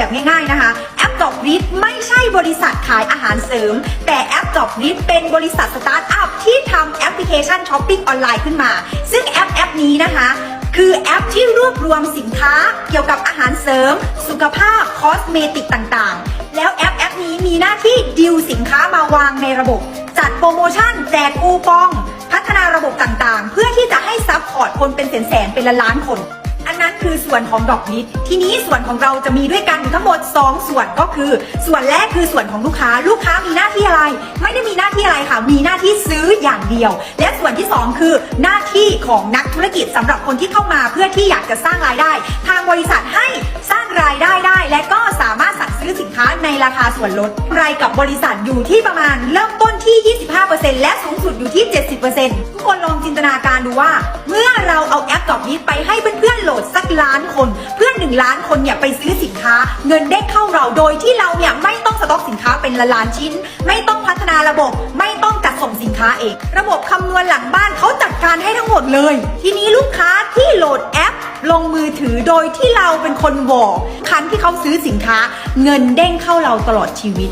แบบง่ายๆนะคะแอปดอกริดไม่ใช่บริษัทขายอาหารเสริม แต่แอปดอกริดเป็นบริษัทสตาร์ทอัพที่ทำแอปพลิเคชันช้อปปิ้งออนไลน์ขึ้นมา ซึ่งแอปแอปนี้นะคะคือแอปที่รวบรวมสินค้าเกี่ยวกับอาหารเสริม สุขภาพคอสเมติกต่างๆ แล้วแอปแอปนี้มีหน้าที่ดิวสินค้ามาวางในระบบ จัดโปรโมชั่นแจกคูปอง พัฒนาระบบต่างๆ เพื่อที่จะให้ซัพพอร์ตคนเป็นแสนๆเป็นล้านๆคน นั้นคือส่วนของดอกนิดทีนี้ส่วนของเราจะมีด้วยกันอยู่ทั้งหมด 2 ส่วนก็คือ ส่วนแรกคือส่วนของลูกค้า ลูกค้ามีหน้าที่อะไร ไม่ได้มีหน้าที่อะไรค่ะ มีหน้าที่ซื้ออย่างเดียว และส่วนที่ 2 คือหน้าที่ของนักธุรกิจสำหรับคนที่เข้ามาเพื่อที่อยากจะสร้างรายได้ ทางบริษัทให้สร้างรายได้ได้ และก็ ค้าในราคาส่วนลดรายกับบริษัทอยู่ที่ประมาณเริ่มต้นที่ 25%และสูงสุดอยู่ที่ 70%ทุกคนลองจินตนาการดูว่า เมื่อเราเอาแอปดอกนี้ไปให้เพื่อนๆโหลดสักล้านคน เพื่อนหนึ่งล้านคนเนี่ยไปซื้อสินค้า เงินได้เข้าเราโดยที่เราเนี่ยไม่ต้องสต็อกสินค้าเป็นละล้านชิ้น ไม่ต้องพัฒนาระบบไม่ต้องจัดส่งสินค้าเอง ระบบคำนวณหลังบ้านเขาจัดการให้ทั้งหมดเลย ทีนี้ลูกค้าที่โหลดแอป ลงมือถือโดยที่เราเป็นคนบอกครั้งที่เขาซื้อสินค้า เงินเด้งเข้าเราตลอดชีวิต